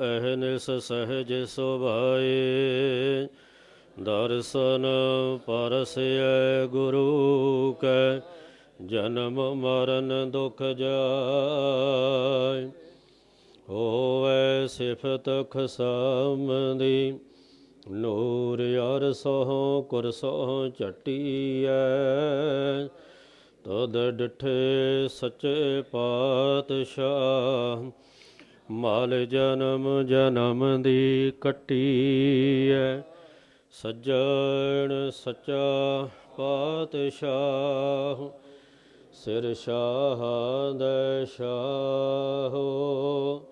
ਅਹਨਿਸ ਸਹਜ ਸੁਭਾਏ। ਦਰਸ਼ਨ ਪਰਸੈ ਗੁਰੂ ਕੈ, ਜਨਮ ਮਰਨ ਦੁਖ ਜਾਇ ਹੋਵੇ ਸਿਫਤ ਖਸਮਦੀ ਨੂਰ ਯਾਰ ਸੋਹ ਸੋ ਕੁਰਸੋ ਚਟੀਐ। ਤਦ ਡਿਠੇ ਸੱਚੇ ਪਾਤਸ਼ਾਹ ਮਾਲ ਜਨਮ ਜਨਮ ਦੀ ਕੱਟੀ ਕੱਟੀਐ, ਸੱਜਣ ਸੱਚਾ ਪਾਤਸ਼ਾਹ, ਸਿਰ ਸ਼ਾਹ ਦੇ ਸ਼ਾਹੋ।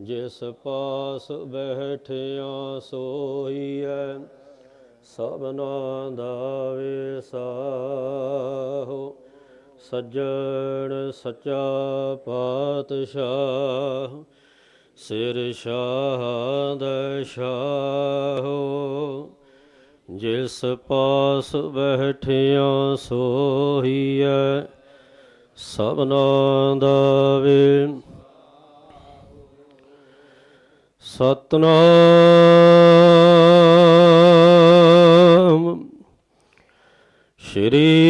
ਜਿਸ ਪਾਸ ਬੈਠਿਆ ਸੋਈਐ ਸਭਨਾ ਦਾ ਵਿਸਾਹੋ। ਸੱਜਣ ਸੱਚਾ ਪਾਤਸ਼ਾਹ ਸਿਰ ਸ਼ਾਹ ਦਾ ਸ਼ਾਹੋ ਜਿਸ ਪਾਸ ਬੈਠਿਆ ਸੋਹੀਐ ਸਭਨਾ ਦਾ ਵੇ ਸਤਨਾਮ। ਸ਼੍ਰੀ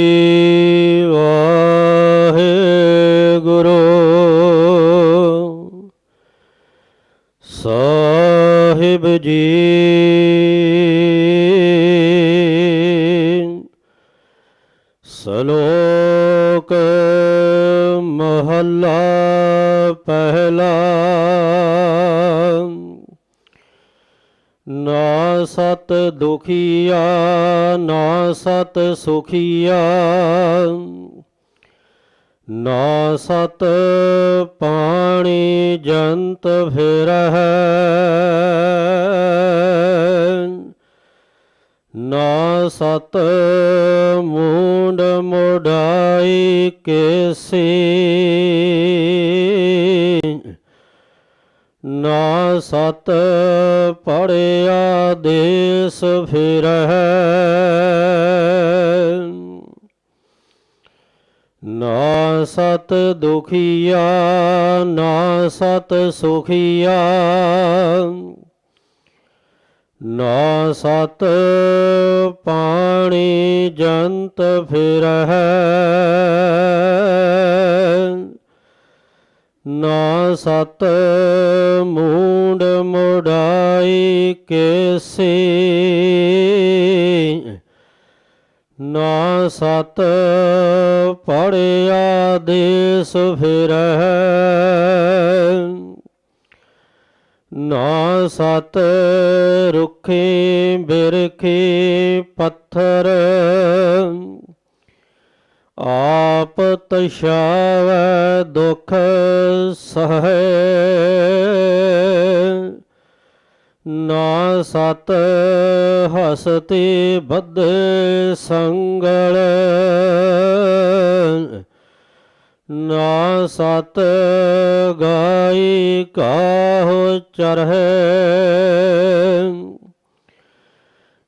ਜੀ। ਸਲੋਕ ਮਹੱਲਾ ਪਹਿਲਾ। ਨਾ ਸਤ ਦੁਖੀਆ ਨਾ ਸਤ ਸੁਖੀਆ। ਨਾ ਸਤ ਪਾਣੀ ਜੰਤ ਫਿਰਹਿ, ਨਾ ਸਤ ਮੂੰਡ ਮੋਢਾਈ ਕੇਸੀ, ਨਾ ਸਤ ਪੜਿਆ ਦੇਸ ਫਿਰਹਿ। ਨਾ ਸਤ ਦੁਖੀਆ, ਨਾ ਸਤ ਸੁਖੀਆ। ਨਾ ਸਤ ਪਾਣੀ ਜੰਤ ਫਿਰਹਿ। ਨਾ ਸਤ ਮੂੰਡ ਮੋਢਾਈ ਕੇਸੀ ਨਾ ਸਤ ਪੜਿਆ ਦੇਸ ਫਿਰਹਿ ਨਾ ਸਤ ਰੁਖੇ ਬਿਰਖੇ ਪੱਥਰ ਆਪ ਤਸ਼ਾਵੈ ਦੁਖ ਸਹੈ। ਨਾ ਸਤ ਹਸਤੀ ਬਦ ਸੰਗਲ, ਨਾ ਸਤ ਗਾਈ ਕਾਹੁ ਚਰਹਿ,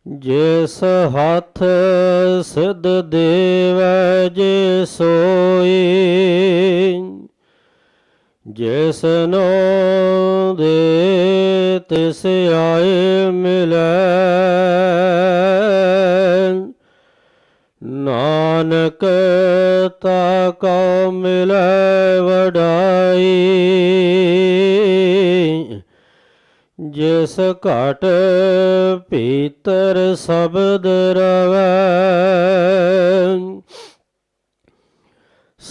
ਜਿਸ ਹੱਥ ਸਿਧ ਦੇਵ ਜੇ ਸੋਈ। ਜਿਸ ਨੋ ਦੇ ਤਿਸ ਆਏ ਮਿਲੈ। ਨਾਨਕ ਤਾ ਕਉ ਮਿਲੈ ਵਡਾਈ। ਜਿਸ ਘਟ ਭੀਤਰ ਸ਼ਬਦ ਰਵੈ।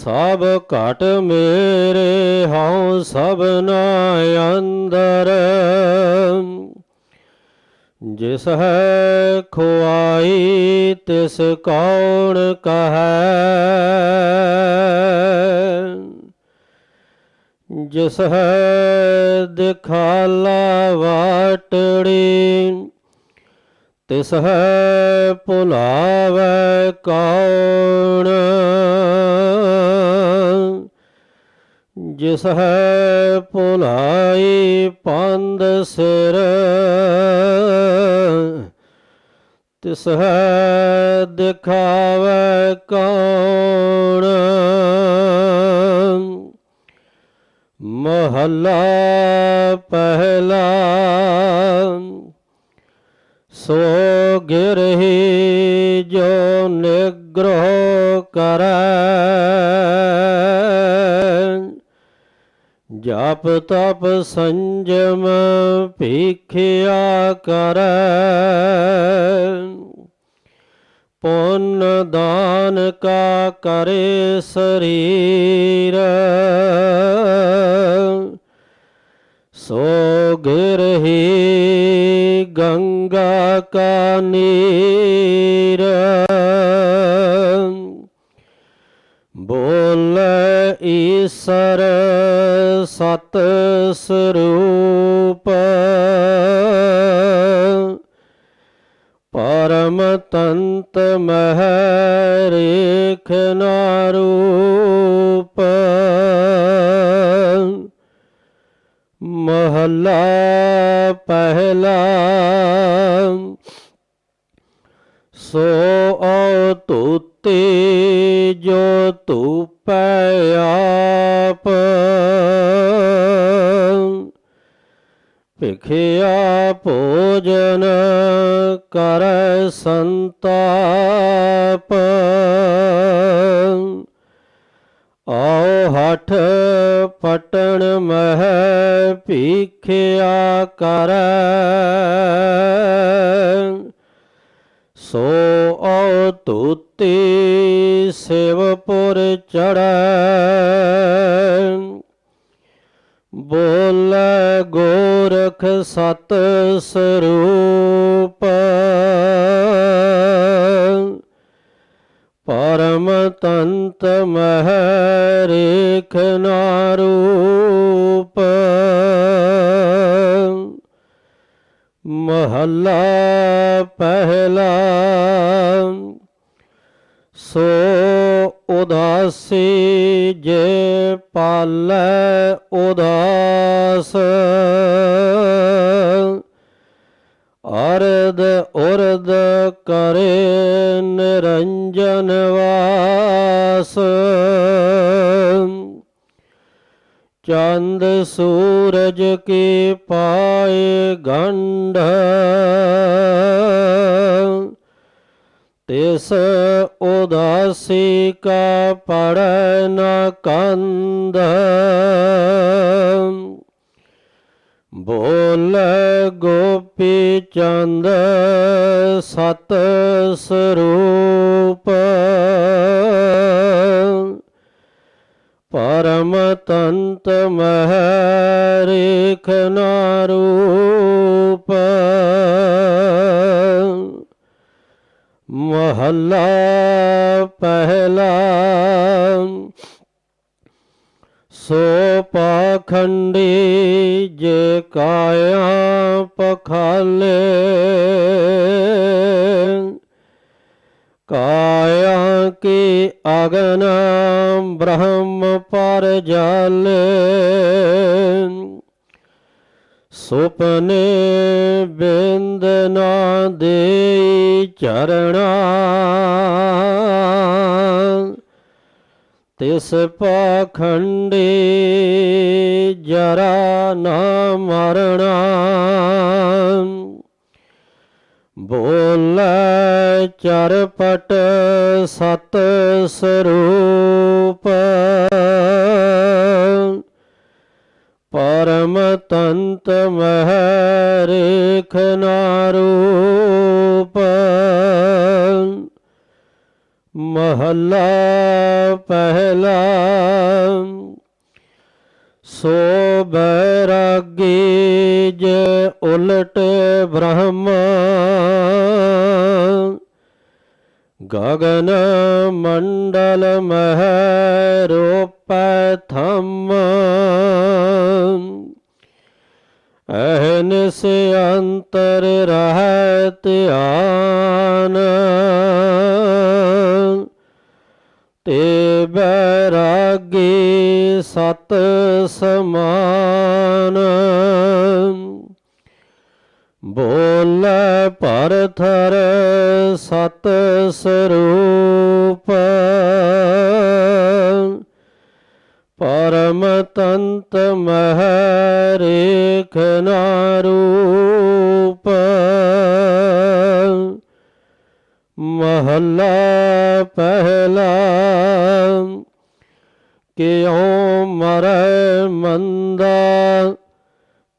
ਸਭ ਘਟ ਮੇਰੇ ਹਉ ਸਭਨਾ ਅੰਦਰ। ਜਿਸ ਹੈ ਖੁਆਈ, ਤਿਸ ਕੌਣ ਕਹੈ। ਜਿਸ ਹੈ ਦਿਖਾਲਾ ਵਾਟੜੀ ਤਿਸ ਹੈ ਭੁਲਾਵੈ ਕੌਣ? ਜਿਸ ਹੈ ਭੁਲਾਈ ਪੰਦ ਸਿਰ ਤਿਸ ਹੈ ਦਿਖਾਵੈ ਕੌਣ? ਮਹੱਲਾ ਪਹਿਲਾ ਸੋ ਗਿਰਹੀ ਜੋ ਨਿਗ੍ਰਹ ਕਰੈ। ਜਪ ਤਪ ਸੰਜਮ ਭੀਖਿਆ ਕਰੈ। ਪੁੰਨ ਦਾਨ ਕਾ ਕਰੇ ਸਰੀਰ। ਸੋ ਗਿਰਹੀ ਗੰਗਾ ਕਾ ਨੀਰ। ਬੋਲ ਈਸਰ ਸਤ ਸਰੂਪ। ਪਰਮ ਤੰਤ ਮਹਿ ਰੇਖ ਮਹੱਲਾ ਪਹਿਲਾ। ਸੋ ਔ ਤੁਤੇ ਜੋ ਧੂਪੈ ਆਪ ਭਿਖਿਆ ਭੋਜਨ ਕਰੈ ਸੰਤਾਪ। ਆਓ ਹਠ ਪਟਣ ਮ ਭੀਖਿਆ ਕਰ। ਸੋ ਔ ਤੁਤੀ ਸਿਵਪੁਰ ਚੜੈ ਬੋਲ ਗੋਰਖ ਸਤ ਸਰੂਪ। ਪਰਮ ਤੰਤ ਮਹਿ ਰੇਖ ਨਾਰੂਪ। ਮਹੱਲਾ ਪਹਿਲਾ ਸੋ ਉਦਾਸੀ ਜੇ ਪਾਲੈ ਉਦਾਸ ਅਰਦ ਉਰਦ ਕਰੇ ਨਿਰੰਜਨ ਵਾਸ। ਚੰਦ ਸੂਰਜ ਕੀ ਪਾਏ ਗੰਢ? ਤਿਸ ਉਦਾਸੀ ਕਾ ਪੜੈ ਨ ਕੰਧ। ਬੋਲ ਗੋਪੀ ਚੰਦ ਸਤ ਸਰੂਪ। ਪਰਮ ਤੰਤ ਮਹਿ ਰੇਖ ਨਾਰੂਪ ਮਹੱਲਾ ਪਹਿਲਾ ਸੋ ਪਾਖੰਡੀ ਜੇ ਕਾਇਆ ਪਖਾਲੇ। ਕਾਇਆ ਕੀ ਅਗਨ ਬ੍ਰਹਮ ਪਰ ਜਲ। ਸੁਪਨੇ ਬਿੰਦ ਨਾ ਦੇ ਚਰਣਾ। ਤਿਸ ਪਾਖੰਡੀ ਜਰਾ ਨਾ ਮਰਣਾ। ਬੋਲੇ ਚਰਪਟ ਸਤ ਸਰੂਪ। ਪਰਮ ਤੰਤ ਮਹਿ ਨਾਰੂਪ ਮਹੱਲਾ ਪਹਿਲਾ ਸੋ ਬੈਰਾਗੀ ਜੇ ਉਲਟ ਬ੍ਰਹਮ। ਗਗਨ ਮੰਡਲ ਮਹ ਰੂਪੈ ਥੰਮ। ਅਹਨਿਸ ਅੰਤਰ ਰਹਿ ਧਿਆਨ। ਸਤ ਸਮਾਨ। ਬੋਲੇ ਪਰਥਰ ਸਤ ਸਰੂਪ। ਪਰਮ ਤੰਤ ਮਹਿ ਰੇਖ ਨਾ ਪਹਿਲਾ ਕਿਉ ਮਰੈ ਮੰਦਾ,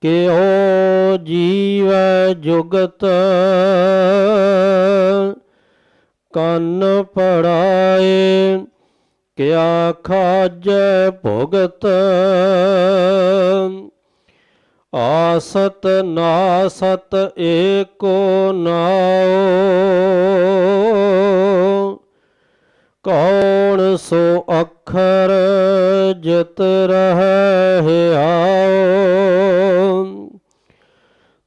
ਕਿਉ ਜੀਵ ਜੁਗਤ, ਕੰਨ ਪੜਾਏ ਕਿਆ ਖਾਜੈ ਭੁਗਤ। ਆਸਤ ਨਾਸਤ ਏਕੋ ਨਾਉ, ਕੌਣ ਸੋ ਅਕ ਅੱਖਰ ਜਿਤ ਰਹਿ ਆਓ।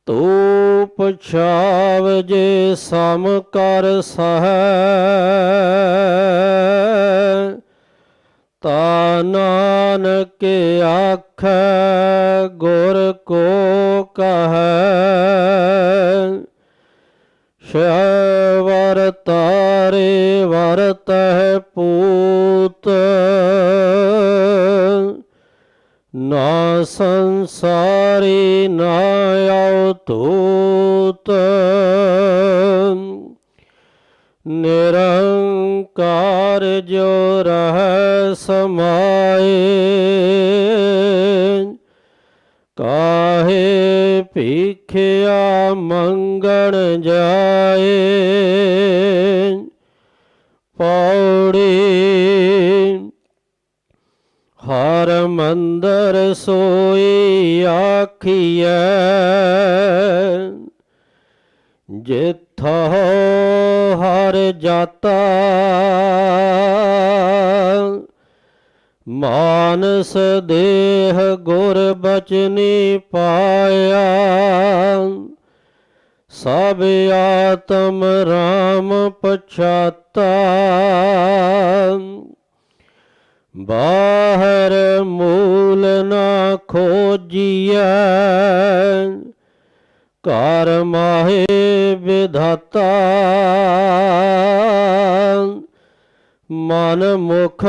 ਤੂੰ ਪਛਾਵ ਜੇ ਸਮ ਕਰ ਸਹੈ, ਤਾ ਨਾਨਕ ਆਖੈ ਗੁਰ ਕੋ ਕਹੈ। ਸ਼ਵਰ ਤਾਰੇ ਵਰਤਹਿ ਪੂਤ। ਨਾ ਸੰਸਾਰੀ ਨਾ ਆਉ ਤੂਤ ਨਿਰੰਕਾਰ ਜੋ ਰਹਿ ਸਮਾਏ ਕਾਹੇ ਭੀਖਿਆ ਮੰਗਣ ਜਾਏ ਪੌੜੀ ਹਰ ਮੰਦਰ ਸੋਈ ਆਖੀਐ ਜਿਥੋ ਹਰ ਜਾਤਾ ਮਾਨਸ ਦੇਹ ਗੁਰ ਬਚਨੀ ਪਾਇਆ। ਸਭ ਆਤਮ ਰਾਮ ਪਛਾਤਾ। ਬਾਹਰ ਮੂਲ ਨਾ ਖੋਜੀਐ। ਘਰ ਮਾਹੇ ਵਿਧਾਤਾ। ਮਨ ਮੁਖ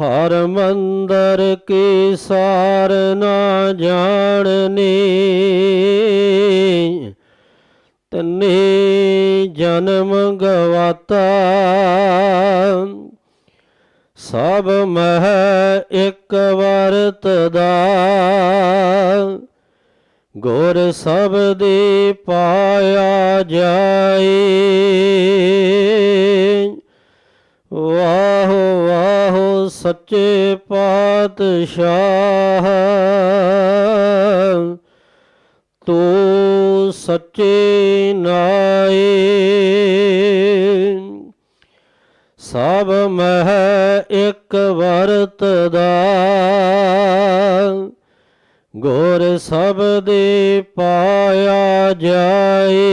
ਹਰ ਮੰਦਰ ਕੀ ਸਾਰ ਨਾ ਜਾਣਨੀ। ਤਨੇ ਜਨਮ ਗਵਾਤਾ। ਸਭ ਮਹਿ ਇੱਕ ਵਰਤ ਦਾ ਗੁਰ ਸਬਦੇ ਪਾਇਆ ਜਾਏ। ਸੱਚੇ ਪਾਤਸ਼ਾਹ ਤੂੰ ਸੱਚੇ ਨਾਏ। ਸਭ ਮਹਿ ਇੱਕ ਵਰਤ ਦਾ ਗੁਰ ਸਬਦੇ ਪਾਇਆ ਜਾਏ।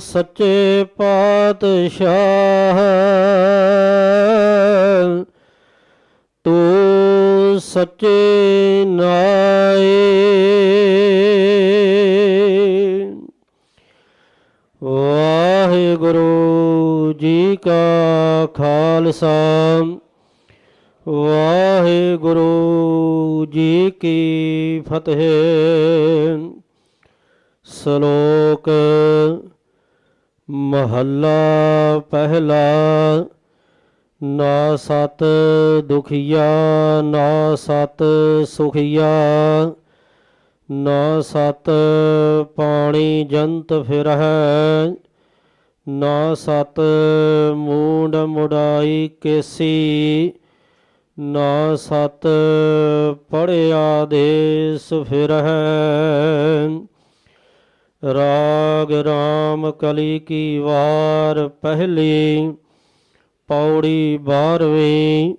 ਸੱਚੇ ਪਾਤਸ਼ਾਹ। ਤੂੰ ਸੱਚੇ ਨਾਏ। ਵਾਹਿਗੁਰੂ ਜੀ ਕਾ ਖਾਲਸਾ। ਵਾਹਿਗੁਰੂ ਜੀ ਕੀ ਫਤਿਹ। ਸ਼ਲੋਕ ਮਹੱਲਾ ਪਹਿਲਾ, ਨਾ ਸਤ ਦੁਖੀਆ, ਨਾ ਸਤ ਸੁਖੀਆ, ਨਾ ਸਤ ਪਾਣੀ ਜੰਤ ਫਿਰਹਿ, ਨਾ ਸਤ ਮੂੰਡ ਮੁੜਾਈ ਕੇਸੀ, ਨਾ ਸਤ ਪੜਿਆ ਦੇਸ ਫਿਰਹਿ। ਰਾਗ ਰਾਮ ਕਲੀ ਕੀ ਵਾਰ ਪਹਿਲੀ ਪੌੜੀ ਬਾਰਵੀਂ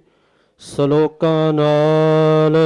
ਸ਼ਲੋਕਾਂ ਨਾਲ